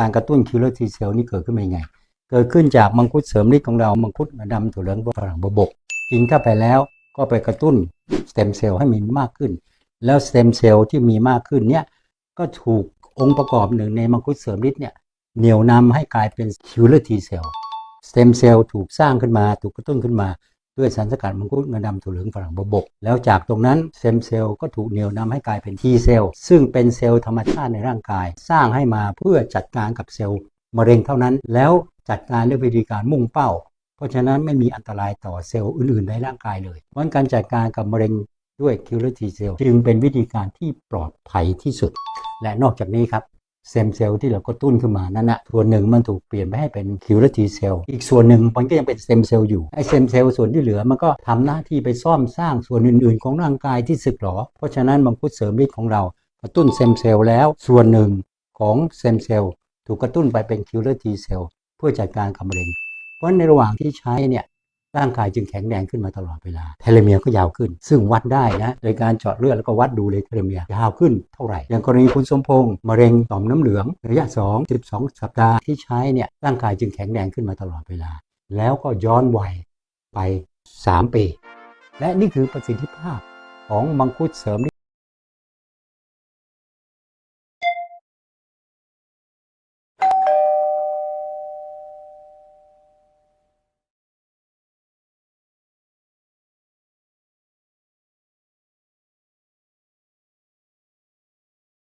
การกระตุ้นคิลเลอร์ทีเซลนี่เกิดขึ้นมายังไง เกิดขึ้นจากมังคุดเสริมฤทธิ์ของเรา มังคุดดำถั่วเหลืองฝรั่งบก กินเข้าไปแล้วก็ไปกระตุ้นสเต็มเซลล์ให้มีมากขึ้น แล้วสเต็มเซลล์ที่มีมากขึ้นเนี่ยก็ถูกองค์ประกอบหนึ่งในมังคุดเสริมฤทธิ์เนี่ยเหนี่ยวนำให้กลายเป็นคิลเลอร์ทีเซลสเต็มเซลล์ถูกสร้างขึ้นมาถูกกระตุ้นขึ้นมา ด้วยสารสกัดมังคุดเงาดำถั่วเหลืองฝรั่งบบก แล้วจากตรงนั้นเต็มเซลล์ก็ถูกเหนี่ยวนำให้กลายเป็น T เซลล์ซึ่งเป็นเซลล์ธรรมชาติในร่างกาย สร้างให้มาเพื่อจัดการกับเซลล์มะเร็งเท่านั้น แล้วจัดการด้วยวิธีการมุ่งเป้า เพราะฉะนั้นไม่มีอันตรายต่อเซลล์อื่นๆ ในร่างกายเลยเพราะฉะนั้นการจัดการกับมะเร็งด้วยคิลเลอร์ทีเซลจึงเป็นวิธีการที่ปลอดภัยที่สุด และนอกจากนี้ครับ เซมเซลล์ที่เราก็ตุ้นขึ้นมานั้นนะส่วนหนึ่งมันถูกเปลี่ยนไปให้เป็นคิลเลอร์ทีเซลล์อีกส่วนหนึ่งมันก็ยังเป็นเซมเซลล์อยู่ไอเซมเซลล์ส่วนที่เหลือมันก็ทำหน้าที่ไปซ่อมสร้างส่วนอื่นๆ ของร่างกายที่สึกหรอ เพราะฉะนั้นมังคุดเสริมฤทธิ์ของเรากระตุ้นเซมเซลล์แล้วส่วนหนึ่งของเซมเซลล์ถูกกระตุ้นไปเป็นคิลเลอร์ทีเซลล์เพื่อจัดการกับมะเร็ง เพราะในระหว่างที่ใช้เนี่ย ร่างกายจึงแข็งแรงขึ้นมาตลอดเวลาเทเลเมียร์ก็ยาวขึ้น ซึ่งวัดได้นะโดยการเจาะเลือดแล้วก็วัดดูเลยเทเลเมียร์ยาวขึ้นเท่าไหร่ อย่างกรณีคุณสมพงศ์มะเร็งต่อมน้ำเหลืองระยะ 2 12 สัปดาห์ที่ใช้เนี่ยร่างกายจึงแข็งแรงขึ้นมาตลอดเวลา แล้วก็ย้อนวัยไป 3 ปี และนี่คือประสิทธิภาพของมังคุดเสริม